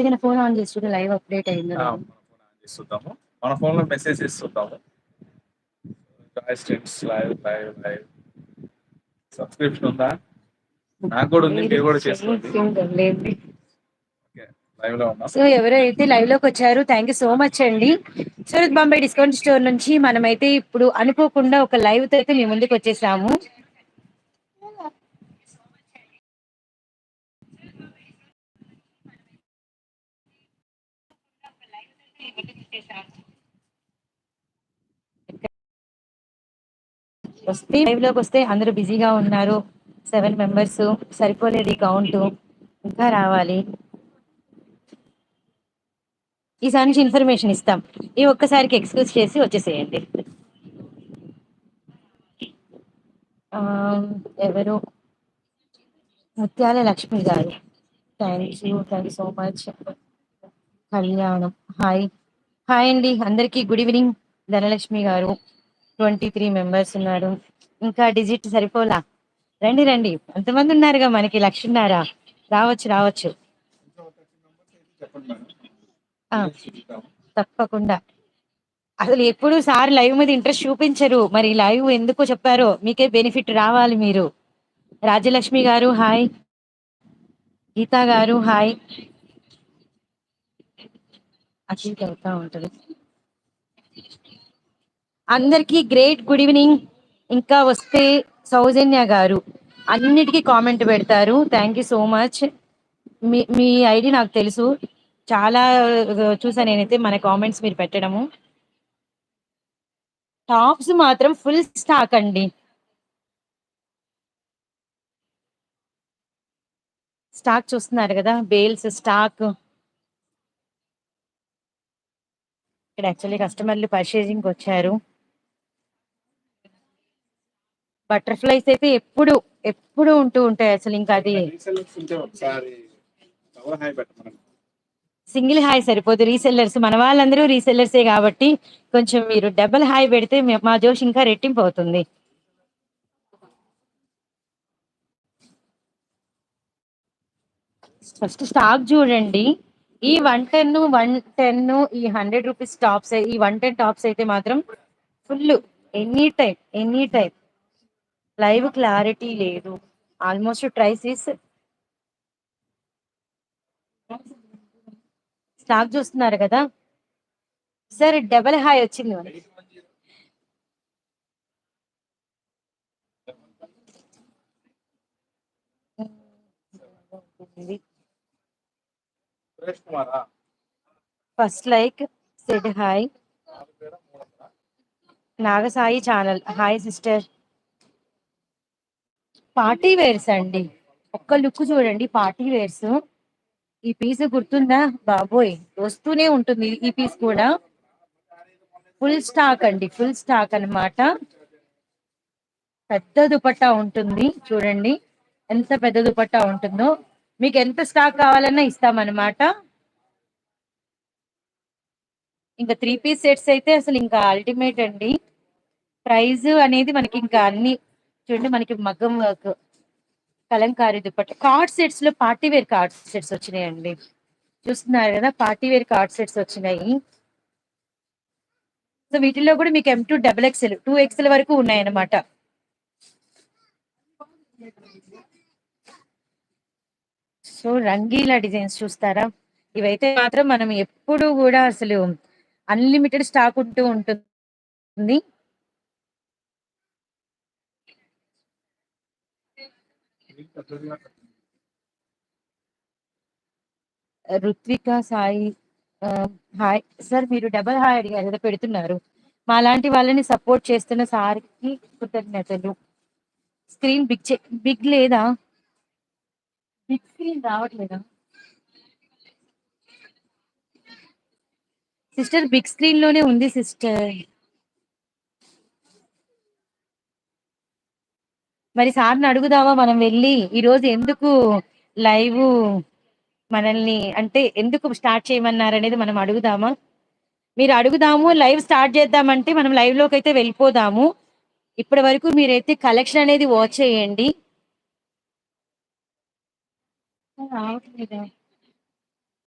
ఏదైనా phone on చేసి చూడు లైవ్ అప్డేట్ అయిందో? చూద్దాము మన ఫోన్లో మెసేజ్ చూద్దాము స్టెంట్స్ లైవ్ లైవ్ లైవ్ సబ్స్క్రిప్షన్ ఉందా? నాకు కూడా ఉంది మీరు కూడా చేసుకోండి. సో ఎవరైతే లైవ్లోకి వచ్చారో థ్యాంక్ యూ సో మచ్ అండి. సూరత్ బాంబే డిస్కౌంట్ స్టోర్ నుంచి మనమైతే ఇప్పుడు అనుకోకుండా ఒక లైవ్తో అయితే మీ ముందుకు వచ్చేసాము. వస్తే లైవ్లోకి వస్తే అందరూ బిజీగా ఉన్నారు. సెవెన్ మెంబర్స్ సరిపోలేదు ఈ కౌంట్ ఇంకా రావాలి. ఈసారి నుంచి ఇన్ఫర్మేషన్ ఇస్తాం. ఈ ఒక్కసారికి ఎక్స్క్యూజ్ చేసి వచ్చేసేయండి. ఎవరు? Muthyala Lakshmi garu. Thank you thank you so much కళ్యాణం. హాయ్. హాయ్ అండి. అందరికీ గుడ్ ఈవినింగ్. ధనలక్ష్మి గారు ట్వంటీ త్రీ మెంబర్స్ ఉన్నారు. ఇంకా డిజిట్ సరిపోలా? రండి రండి. ఎంతమంది ఉన్నారుగా మనకి? లక్షన్నారా. రావచ్చు రావచ్చు. ఆ, తప్పకుండా. అసలు ఎప్పుడు సార్ లైవ్ మీద ఇంట్రెస్ట్ చూపించరు. మరి లైవ్ ఎందుకు చెప్పారో? మీకే బెనిఫిట్ రావాలి మీరు. రాజ్యలక్ష్మి గారు హాయ్. గీతా గారు హాయ్. అటు ఇటు అవుతా ఉంటది. అందరికీ గ్రేట్ గుడ్ ఈవినింగ్ ఇంకా వస్తే సౌజన్య గారు. అన్నిటికీ కామెంట్ పెడతారు. థ్యాంక్ యూ సో మచ్ మీ మీ ఐడి నాకు తెలుసు. చాలా చూసా నేనైతే మన కామెంట్స్ మీరు పెట్టడము. టాప్స్ మాత్రం ఫుల్ స్టాక్ అండి. స్టాక్ చూస్తున్నారు కదా? బేల్స్ స్టాక్ ఇక్కడ యాక్చువల్లీ కస్టమర్లు పర్చేజింగ్కి వచ్చారు బటర్ఫ్లైస్ అయితే ఎప్పుడు ఎప్పుడు ఉంటూ ఉంటాయి అసలు ఇంకా అది. సింగిల్ హాయ్ సరిపోదు రీసెల్లర్స్ మన వాళ్ళందరూ రీసెల్లర్సే కాబట్టి కొంచెం మీరు డబల్ హాయ్ పెడితే మా జోష్ ఇంకా రెట్టింపు అవుతుంది. ఫస్ట్ స్టాక్ చూడండి. ఈ వన్ టెన్ వన్ టెన్ ఈ హండ్రెడ్ రూపీస్ టాప్స్ ఈ వన్ టెన్ టాప్స్ అయితే మాత్రం full any type any type. Live clarity లేదు. ఆల్మోస్ట్ ట్రైసీస్ స్టాక్ చూస్తున్నారు కదా? సార్ డబల్ హాయ్ వచ్చింది మనకి. Suresh Kumar first like said hi Nagasai channel hi sister party wears అండి. ఒక్క లుక్ చూడండి పార్టీ వేర్స్ ఈ పీస్ గుర్తుందా? బాబోయ్ వస్తూనే ఉంటుంది ఈ పీస్ కూడా. ఫుల్ స్టాక్ అండి ఫుల్ స్టాక్ అన్నమాట. పెద్ద దుపట్టా ఉంటుంది చూడండి. ఎంత పెద్ద దుపట్టా ఉంటుందో. మీకు ఎంత స్టాక్ కావాలన్నా ఇస్తామన్నమాట. ఇంకా త్రీ పీస్ సెట్స్ అయితే అసలు ఇంకా అల్టిమేట్ అండి. ప్రైజ్ అనేది మనకి ఇంకా అన్ని చూడండి మనకి మగ్గం వర్క్ కలంకారీ దుపట్ట కార్డ్ సెట్స్లో పార్టీ వేర్ కార్డ్ సెట్స్ వచ్చినాయండి. చూస్తున్నారు కదా పార్టీ వేర్ కార్డ్ సెట్స్ వచ్చినాయి. సో వీటిల్లో కూడా మీకు M two double XL two XL వరకు ఉన్నాయన్నమాట. సో రంగీలా డిజైన్స్ చూస్తారా? ఇవైతే మాత్రం మనం ఎప్పుడు కూడా అసలు అన్లిమిటెడ్ స్టాక్ ఉంటూ ఉంటుంది. రుత్విక సాయి హాయ్. సార్ మీరు డబల్ హాయ్ అడిగారు కదా పెడుతున్నారు. మా లాంటి వాళ్ళని సపోర్ట్ చేస్తున్న సార్కి కృతజ్ఞతలు. స్క్రీన్ బిగ్ బిగ్ లేదా? బిగ్ స్క్రీన్ రావట్లేదా? సిస్టర్ బిగ్ స్క్రీన్లోనే ఉంది సిస్టర్ మరి సార్ని అడుగుదామా మనం వెళ్ళి? ఈరోజు ఎందుకు లైవ్ మనల్ని అంటే ఎందుకు స్టార్ట్ చేయమన్నారు అనేది మనం అడుగుదామా? మీరు అడుగుదాము లైవ్ స్టార్ట్ చేద్దామంటే మనం లైవ్లోకి అయితే వెళ్ళిపోదాము. ఇప్పటి వరకు మీరైతే కలెక్షన్ అనేది వాచ్ చేయండి. రావట్లేదా